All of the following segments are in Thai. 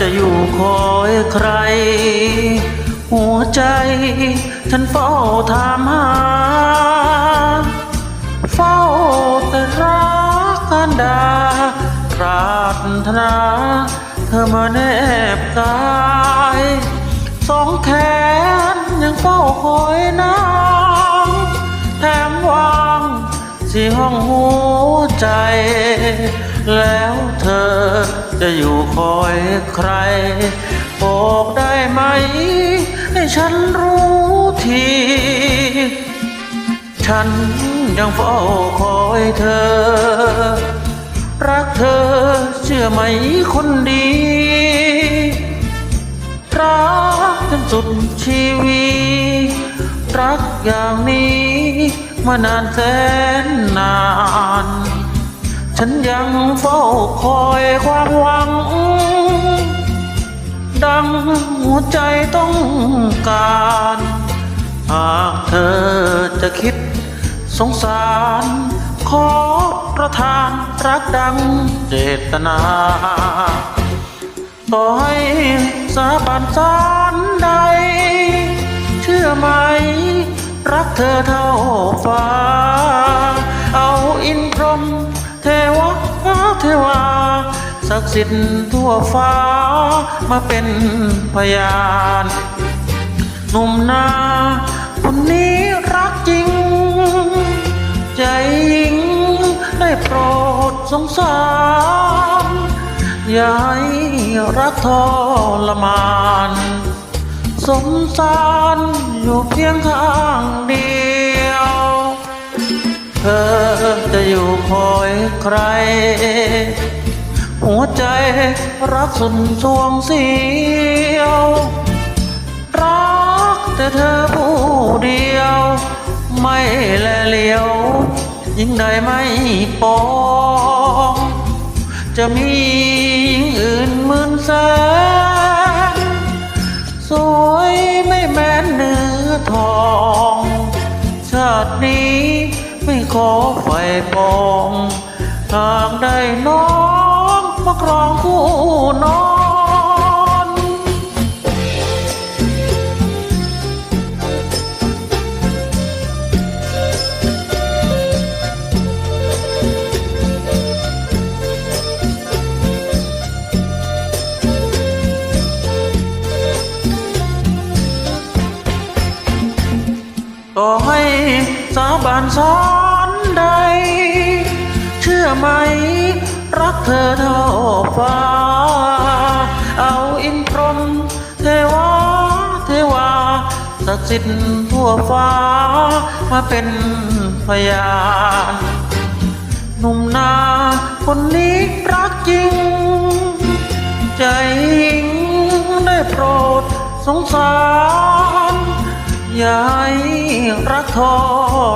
จะอยู่คอยใคร หัวใจฉันเฝ้าถามหา เฝ้าแต่รักกันดาปรารถนา เธอมาแนบกายสองแขนยังเฝ้าคอยนางแถมวางที่ห้องหัวใจแล้ว จะอยู่คอยใคร บอกได้ไหม ให้ฉันรู้ที ฉันยังเฝ้าคอยเธอ รักเธอเชื่อไหมคนดีรักจนสุดชีวิตรักอย่างนี้มานานแสนนาน ฉันยังเฝ้าคอยความหวัง ดังหัวใจต้องการ หากเธอจะคิดสงสาร ขอประทานรักดังเจตนาต่อให้สาบานสารใด เชื่อไหม รักเธอเท่าฟ้าเอา ศักดิ์สิทธิ์ทั่วฟ้ามาเป็นพยานหนุ่มนาคนนี้รักจริง ใจหญิงได้โปรดสงสารอย่าให้รักทรมานสงสารอยู่เพียงข้างเดียว เธอจะอยู่คอยใคร หัวใจรักสุดสวงเสียว รักแต่เธอผู้เดียว ไม่แลเหลียว ยิ่งใดไม่ปอง จะมีหญิงอื่นหมื่นแสนสวยไม่แม้นเนื้อทอง ชาตินี้ไม่ขอไฟปองหากได้น้อง มาครองคู่นอนต่อให้สาบานสอนใด เชื่อไหม รักเธอเท่าฟ้า เอาอินพรหมเทวาเทวาศักดิ์สิทธิ์ทั่วฟ้า มาเป็นพยานหนุ่มนาคนนี้รักจริง ใจิงได้โปรดสงสารอย่าให้รักท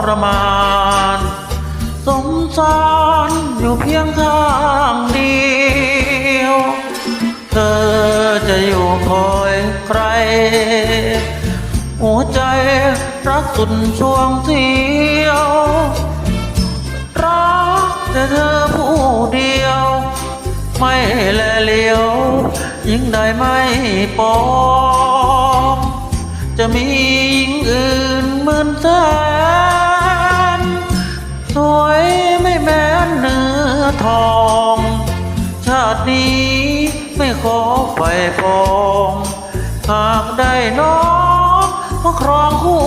รมาน สงสารอยู่เพียงข้างเดียว เธอจะอยู่คอยใคร หัวใจรักสุดช่วงเสียว รักแต่เธอผู้เดียว ไม่แลเหลียว ยิ่งได้ไม่ปองจะมี ตินี้ไม่ขอไฟฟอง หากได้น้องมาครองคู่